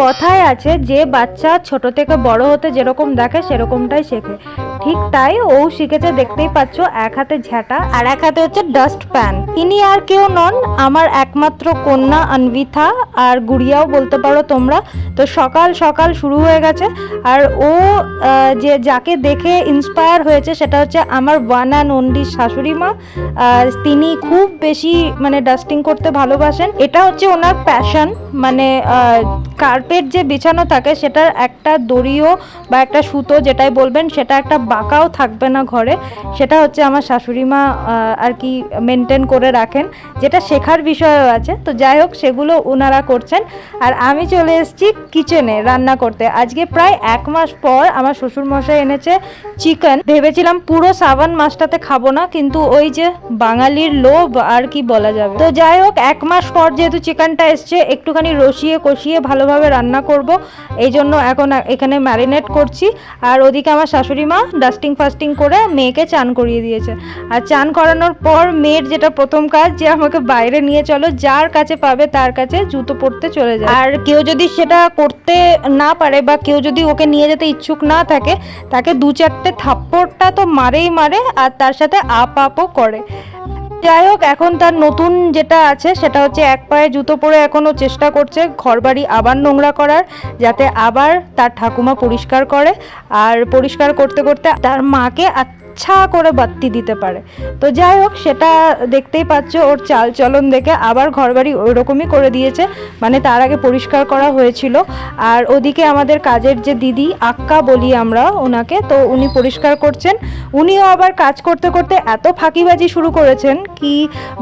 কথায় আছে, যে বাচ্চা ছোট থেকে বড় হতে যেরকম দেখে, সেরকমটাই শেখে। ঠিক তাই ও শিখেছে, দেখতেই পাচ্ছ, এক হাতে ঝ্যাঁটা আর এক হাতে হচ্ছে ডাস্ট প্যান তিনি আর কেউ নন, আমার একমাত্র কন্যা অন্বিথা। আর গুড়িয়াও বলতে পারো তোমরা, তো সকাল সকাল শুরু হয়ে গেছে। আর ও যে যাকে দেখে ইন্সপায়ার হয়েছে, সেটা হচ্ছে আমার ওয়ান অ্যান্ড অনলি শাশুড়ি মা। তিনি খুব বেশি মানে ডাস্টিং করতে ভালোবাসেন। এটা হচ্ছে ওনার প্যাশন মানে কার্পেট যে বিছানো থাকে, সেটার একটা দড়িও বা একটা সুতো যেটাই বলবেন, সেটা একটা বাঁকাও থাকবে না ঘরে। সেটা হচ্ছে আমার শাশুড়ি মা আর কি মেনটেন করে রাখেন, যেটা শেখার বিষয়ও আছে। তো যাই হোক, সেগুলো ওনারা করছেন। আর আমি চলে এসেছি কিচেনে রান্না করতে। আজকে প্রায় এক মাস পর আমার শ্বশুরমশাই এনেছে চিকেন ভেবেছিলাম পুরো সাবান মাছটাতে খাব না, কিন্তু ওই যে বাঙালির লোভ আর কি বলা যাবে। তো যাই হোক, এক মাস পর যেহেতু চিকেনটা এসছে, একটুখানি রসিয়ে কষিয়ে ভালোভাবে রান্না করব। এই জন্য এখন এখানে ম্যারিনেট করছি। আর ওদিকে আমার শাশুড়ি মা ডাস্টিং ফাস্টিং করে মেয়েকে চান করিয়ে দিয়েছে। আর চান করানোর পর মেয়ের যেটা প্রথম কাজ, যে আমাকে বাইরে নিয়ে চলো, যার কাছে পাবে তার কাছে জুতো পরতে চলে যায়। আর কেউ যদি সেটা করতে না পারে বা কেউ যদি ওকে নিয়ে যেতে ইচ্ছুক না থাকে, তাকে দু চারটে থাপ্পড়টা তো মারেই মারে, আর তার সাথে আপ আপও করে। যাই হোক, এখন তার নতুন যেটা আছে, সেটা হচ্ছে এক পায়ে জুতো পরে এখনও চেষ্টা করছে ঘরবাড়ি আবার নোংরা করার, যাতে আবার তার ঠাকুমা পরিষ্কার করে। আর পরিষ্কার করতে করতে তার মাকে আচ্ছা করে বাত্তি দিতে পারে। তো যাই হোক, সেটা দেখতেই পাচ্ছ, ওর চাল চলন দেখে আবার ঘরবাড়ি ওই রকমই করে দিয়েছে। মানে তার আগে পরিষ্কার করা হয়েছিল। আর ওদিকে আমাদের কাজের যে দিদি, আক্কা বলি আমরা ওনাকে, তো উনি পরিষ্কার করছেন। উনিও আবার কাজ করতে করতে এত ফাঁকিবাজি শুরু করেছেন কি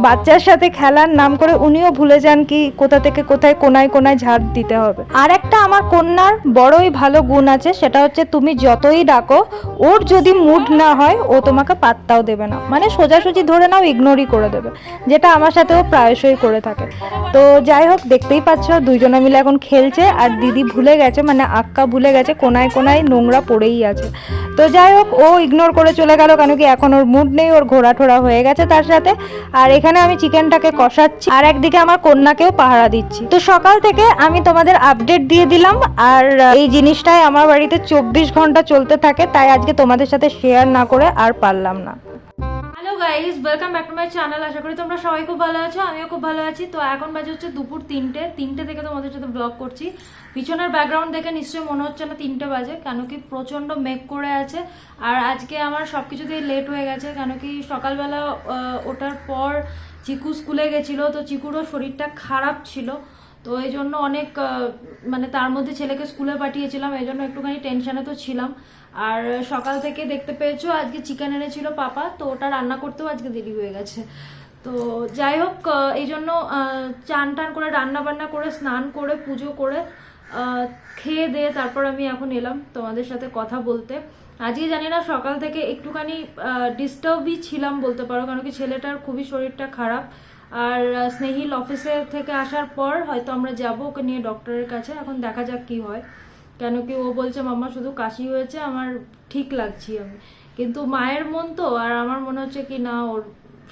বাচ্চার সাথে খেলার নাম করে উনিও ভুলে যান কি কোথা থেকে কোথায় কোনায় কোনায় ঝাড় দিতে হবে। আর একটা আমার কন্যার বড়ই ভালো গুণ আছে, সেটা হচ্ছে তুমি যতই ডাকো, ওর যদি মুড না হয় ও তোমাকে পাত্তাও দেবে না। মানে সোজাসুজি ধরে নাও ইগনোরই করে দেবে। যেটা আমার সাথেও প্রায়শই করে থাকে। তো যাই হোক, দেখতেই পাচ্ছ, দুইজনে মিলে এখন খেলছে। আর দিদি ভুলে গেছে মানে আক্কা ভুলে গেছে, কোনায় কোনায় নোংরা পড়েই আছে। তো যাই হোক, ও ইগনোর করে চলে গেল, কেন কি এখন ওর মুড নেই, ওর ঘোরা ঠোরা হয়ে গেছে তার সাথে। আর এখানে আমি চিকেনটাকে কষাচ্ছি। আর একদিকে আমার কন্যাকেও পাহারা দিচ্ছি। তো সকাল থেকে আমি তোমাদের আপডেট দিয়ে দিলাম। আর এই জিনিসটাই আমার বাড়িতে চব্বিশ ঘণ্টা চলতে থাকে, তাই আজকে তোমাদের সাথে শেয়ার না করে আর পারলাম না। Hello guys welcome back to my channel আশা করি তোমরা সবাই খুব ভালো আছো, আমিও খুব ভালো আছি। তো এখন বাজে হচ্ছে দুপুর তিনটে। তিনটে থেকে তোমাদের সাথে ব্লগ করছি। পিছনের ব্যাকগ্রাউন্ড দেখে নিশ্চয়ই মনে হচ্ছে না তিনটে বাজে, কেন কি প্রচণ্ড মেঘ করে আছে। আর আজকে আমার সব কিছুতেই লেট হয়ে গেছে, কেন কি সকালবেলা ওঠার পর চিকু স্কুলে গেছিল, তো চিকুরও শরীরটা খারাপ ছিল। তো এই জন্য অনেক মানে তার মধ্যে ছেলেকে স্কুলে পাঠিয়েছিলাম, এই জন্য একটুখানি টেনশনে তো ছিলাম। আর সকাল থেকে দেখতে পেয়েছ, আজকে চিকেন এনেছিল পাপা, তো ওটা রান্না করতেও আজকে দেরি হয়ে গেছে। তো যাই হোক এই জন্য চান টান করে রান্না বান্না করে, স্নান করে, পুজো করে খেয়ে দিয়ে তারপর আমি এখন এলাম তোমাদের সাথে কথা বলতে। আজকে জানি না সকাল থেকে একটুখানি ডিস্টার্বই ছিলাম বলতে পারো, কারণ কি ছেলেটার খুবই শরীরটা খারাপ। আর স্নেহিল অফিসে থেকে আসার পর হয়তো আমরা যাব ওকে নিয়ে ডক্টরের কাছে। এখন দেখা যাক কি হয়। কেন কি ও বলছে, মাম্মা, শুধু কাশি হয়েছে, আমার ঠিক লাগছি আমি। কিন্তু মায়ের মন তো, আর আমার মনে হচ্ছে কি, না, ওর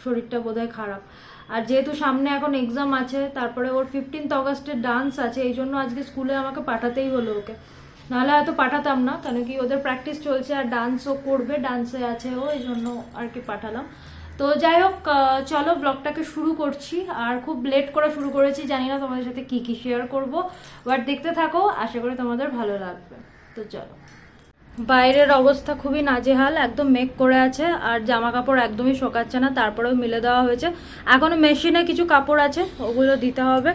শরীরটা বোধহয় খারাপ। আর যেহেতু সামনে এখন এক্সাম আছে, তারপরে ওর ফিফটিন্থ অগস্টের ডান্স আছে, এই জন্য আজকে স্কুলে আমাকে পাঠাতেই হলো ওকে। নাহলে হয়তো পাঠাতাম না, কেন কি ওদের প্র্যাকটিস চলছে, আর ডান্সও করবে ডান্সে আছে ও, এই জন্য আর কি পাঠালাম। তো যাই হোক চলো ব্লগটাকে শুরু করছি। আর খুব লেট করে শুরু করেছি, জানি না তোমাদের সাথে কি কি শেয়ার করব। বাট দেখতে থাকো, আশা করি তোমাদের ভালো লাগবে। তো চলো। বাইরের অবস্থা খুবই নাজেহাল, একদম মেক করে আছে, আর জামা কাপড় একদমই শোকাচ্ছে না, তারপরেও মিলে দেওয়া হয়েছে। এখনও মেশিনে কিছু কাপড় আছে, ওগুলো দিতে হবে।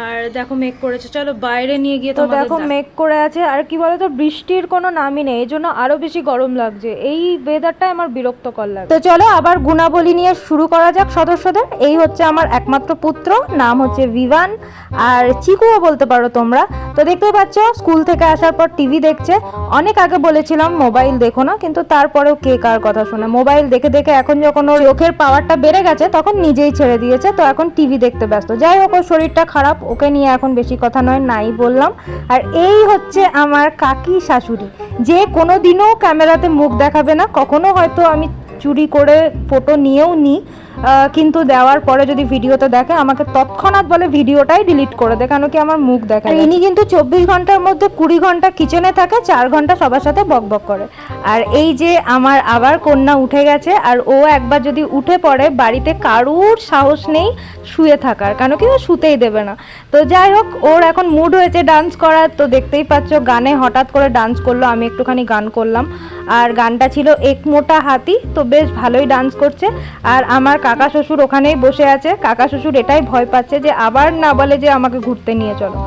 আর দেখো মেঘ করেছে। চলো বাইরে নিয়ে গিয়ে তো দেখো মেঘ করে আছে। আর কি বলতো বৃষ্টির কোনো নামই নেই। এই জন্য আরও বেশি গরম লাগছে। এই ওয়েদারটাই আমার বিরক্তকর লাগে তো চলো আবার গুণাবলী নিয়ে শুরু করা যাক সদস্যদের। এই হচ্ছে আমার একমাত্র পুত্র নাম হচ্ছে ভিভান। আর চিকুও বলতে পারো তোমরা। তো দেখতে পাচ্ছ স্কুল থেকে আসার পর টিভি দেখছে। অনেক আগে বলেছিলাম মোবাইল দেখো না কিন্তু তারপরেও কে কার কথা শোনে। মোবাইল দেখে দেখে এখন যখন ওর চোখের পাওয়ারটা বেড়ে গেছে তখন নিজেই ছেড়ে দিয়েছে। তো এখন টিভি দেখতে ব্যস্ত। যাই হোক ওর শরীরটা খারাপ। ওকে নিয়ে এখন বেশি কথা নয়, নাই বললাম। আর এই হচ্ছে আমার কাকি শাশুড়ি। যে কোনো দিনও ক্যামেরাতে মুখ দেখাবে না, কখনো হয়তো আমি চুরি করে ফটো নিয়েও নিই কিন্তু দেওয়ার পরে যদি ভিডিওতে দেখে আমাকে তৎক্ষণাৎ বলে ভিডিওটাই ডিলিট করে দে কেন কি আমার মুখ দেখে আর ইনি কিন্তু চব্বিশ ঘণ্টার মধ্যে কুড়ি ঘণ্টা কিচেনে থাকে চার ঘণ্টা সবার সাথে বক বক করে। আর এই যে আমার আবার কন্যা উঠে গেছে আর ও একবার যদি উঠে পড়ে বাড়িতে কারুর সাহস নেই শুয়ে থাকার কেন কি ও শুতেই দেবে না। তো যাই হোক ওর এখন মুড হয়েছে ডান্স করার তো দেখতেই পাচ্ছ গানে হঠাৎ করে ডান্স করল আমি একটুখানি গান করলাম। আর গানটা ছিল এক মোটা হাতি তো বেশ ভালোই ডান্স করছে। আর আমার কাকা শ্বশুর ওখানেই বসে আছে। কাকা শ্বশুর এটাই ভয় পাচ্ছে যে আবার না বলে যে আমাকে ঘুরতে নিয়ে চলো।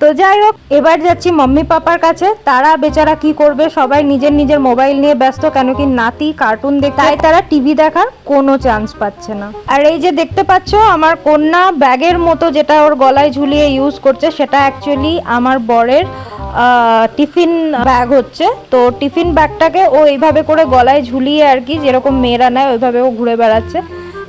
তো যাই হোক, এবার যাচ্ছি মাম্মি পাপার কাছে। তারা বেচারা কি করবে? সবাই নিজের নিজের মোবাইল নিয়ে ব্যস্ত, কেন কি নাতি কার্টুন দেখতে তাই তারা টিভি দেখার কোনো চান্স পাচ্ছে না। আর এই যে দেখতে পাচ্ছ, আমার কন্যা ব্যাগের মতো যেটা ওর গলায় ঝুলিয়ে ইউজ করছে, সেটা অ্যাকচুয়ালি আমার বরের টিফিন ব্যাগ হচ্ছে। তো টিফিন ব্যাগটাকে ও এইভাবে করে গলায় ঝুলিয়ে আর কি, যেরকম মেয়েরা নেয়, ওইভাবে ও ঘুরে বেড়াচ্ছে।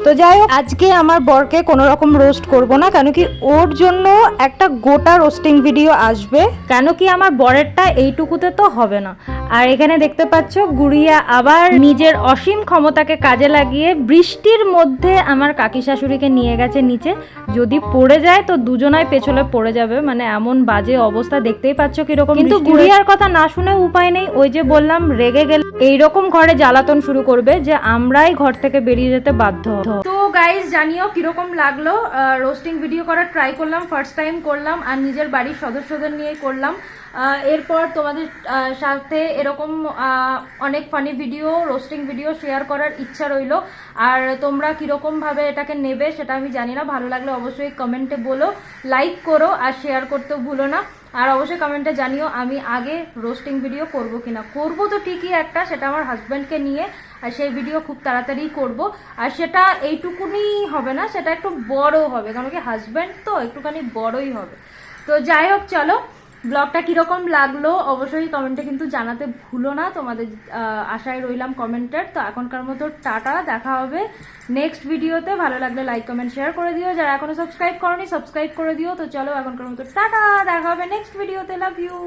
তো যাই হোক আজকে আমার বরকে কোনো রকম রোস্ট করব না কেন কি ওর জন্য একটা গোটা রোস্টিং ভিডিও আসবে। কেন কি আমার বরেরটা এইটুকুতে তো হবে না। আর এখানে দেখতে পাচ্ছ গুড়িয়া আবার নিজের অসীম ক্ষমতাকে কাজে লাগিয়ে বৃষ্টির মধ্যে আমার কাকি শাশুড়িকে নিয়ে গেছে নিচে। যদি পড়ে যায় তো দুজনাই পেছলে পড়ে যাবে মানে এমন বাজে অবস্থা দেখতেই পাচ্ছ কীরকম কিন্তু গুড়িয়ার কথা না শুনে উপায় নেই ওই যে বললাম রেগে গেলে এইরকম ঘরে জ্বালাতন শুরু করবে যে আমরাই ঘর থেকে বেরিয়ে যেতে বাধ্য গাইজ জানিও কীরকম লাগল রোস্টিং ভিডিও করার ট্রাই করলাম ফার্স্ট টাইম করলাম, আর নিজের বাড়ির সদস্যদের নিয়ে করলাম। এরপর তোমাদের সাথে এরকম অনেক funny video roasting video share করার ইচ্ছা রইল। আর তোমরা কীরকম ভাবে এটাকে নেবে, সেটা আমি জানি না। ভালো লাগলে অবশ্যই কমেন্টে বলো লাইক করো, আর শেয়ার করতেও ভুলো না। আর অবশ্যই কমেন্টে জানিও, আমি আগে রোস্টিং ভিডিও করব কিনা। করব তো ঠিকই একটা, সেটা আমার হাজব্যান্ডকে নিয়ে, আর সেই ভিডিও খুব তাড়াতাড়ি করব। আর সেটা এইটুকুনি হবে না, সেটা একটু বড় হবে কারণ কি হাজব্যান্ড তো একটুখানি বড়ই হবে। তো যাই হোক, চলো। ব্লগটা কীরকম লাগল অবশ্যই কমেন্টে কিন্তু জানাতে ভুলো না। তোমাদের আশায় রইলাম কমেন্টের। তো এখনকার মতো টাটা, দেখা হবে নেক্সট ভিডিওতে ভালো লাগলে লাইক কমেন্ট শেয়ার করে দিও। যারা এখনও সাবস্ক্রাইব করনি সাবস্ক্রাইব করে দিও। তো চলো এখনকার মতো টাটা, দেখা হবে নেক্সট ভিডিওতে লাভ ইউ